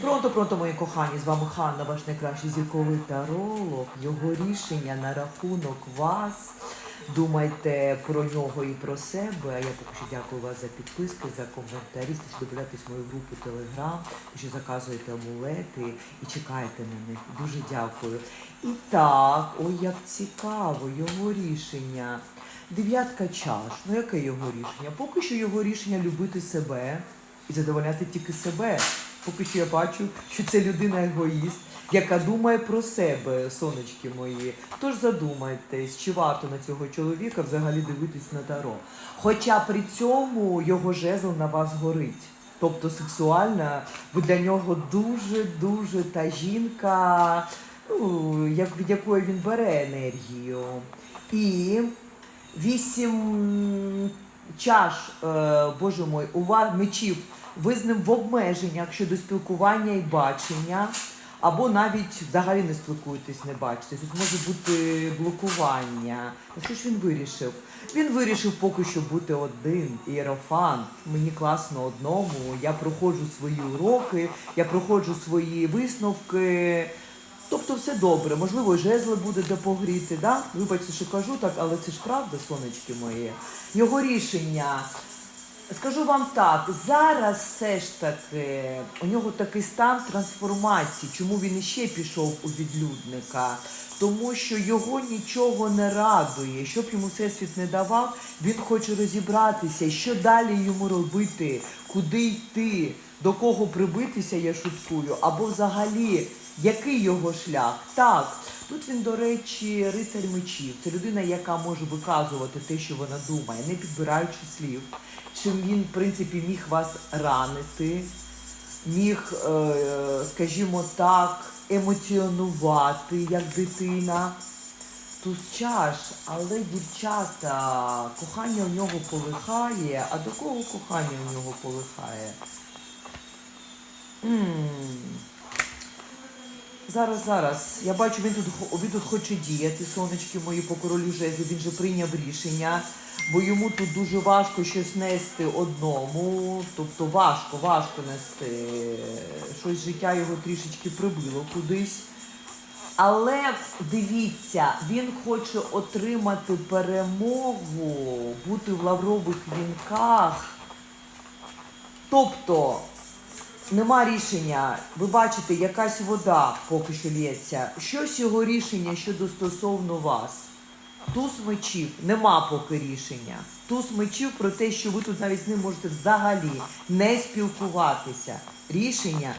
Пронто, пронто, мої кохані, з вами Ханна, ваш найкращий зірковий таролог. Його рішення на рахунок вас. Думайте про нього і про себе. А я поки що дякую вас за підписки, за коментарі. Що додивляйтесь в мою групу Телеграм, що заказуєте амулети і чекаєте на них. Дуже дякую. І так, ой, як цікаво, його рішення. Дев'ятка чаш. Ну яке його рішення? Поки що його рішення любити себе і задовольняти тільки себе. Поки що я бачу, що це людина егоїст, яка думає про себе, сонечки мої. Тож задумайтесь, чи варто на цього чоловіка взагалі дивитись на таро. Хоча при цьому його жезл на вас горить. Тобто сексуальна, ви для нього дуже-дуже та жінка, ну, як, від якої він бере енергію. І вісім чаш, е, боже мой, у мечів, ви з ним в обмеженнях щодо спілкування і бачення, або навіть взагалі не спілкуєтесь, не бачитесь. Тут може бути блокування. Так що ж він вирішив? Він вирішив поки що бути один, іерофант. Мені класно одному. Я проходжу свої уроки, я проходжу свої висновки. Тобто все добре, можливо, жезли буде де погріти, да? Вибачте, що кажу так, але це ж правда, сонечки мої. Його рішення. Скажу вам так, зараз все ж таки у нього такий стан трансформації. Чому він іще пішов у відлюдника? Тому що його нічого не радує. Що б йому всесвіт не давав, він хоче розібратися, що далі йому робити, куди йти, до кого прибитися, я шуткую, або взагалі, який його шлях. Так, тут він, до речі, рицарь мечів. Це людина, яка може виказувати те, що вона думає, не підбираючи слів. Чим він, в принципі, міг вас ранити, міг, е, скажімо так, емоціонувати як дитина. Туз чаш, але дівчата, кохання у нього полихає. А до кого кохання у нього полихає? м Зараз, зараз. Я бачу, він тут він тут хоче діяти, сонечки мої по королю жезлів. Він же прийняв рішення, бо йому тут дуже важко щось нести одному. Тобто важко, важко нести. Щось життя його трішечки прибило кудись. Але дивіться, він хоче отримати перемогу, бути в лаврових вінках. Тобто нема рішення. Ви бачите, якась вода поки що лється. Щось його рішення щодо стосовно вас. Туз мечів нема поки рішення. Туз мечів про те, що ви тут навіть з ним можете взагалі не спілкуватися. Рішення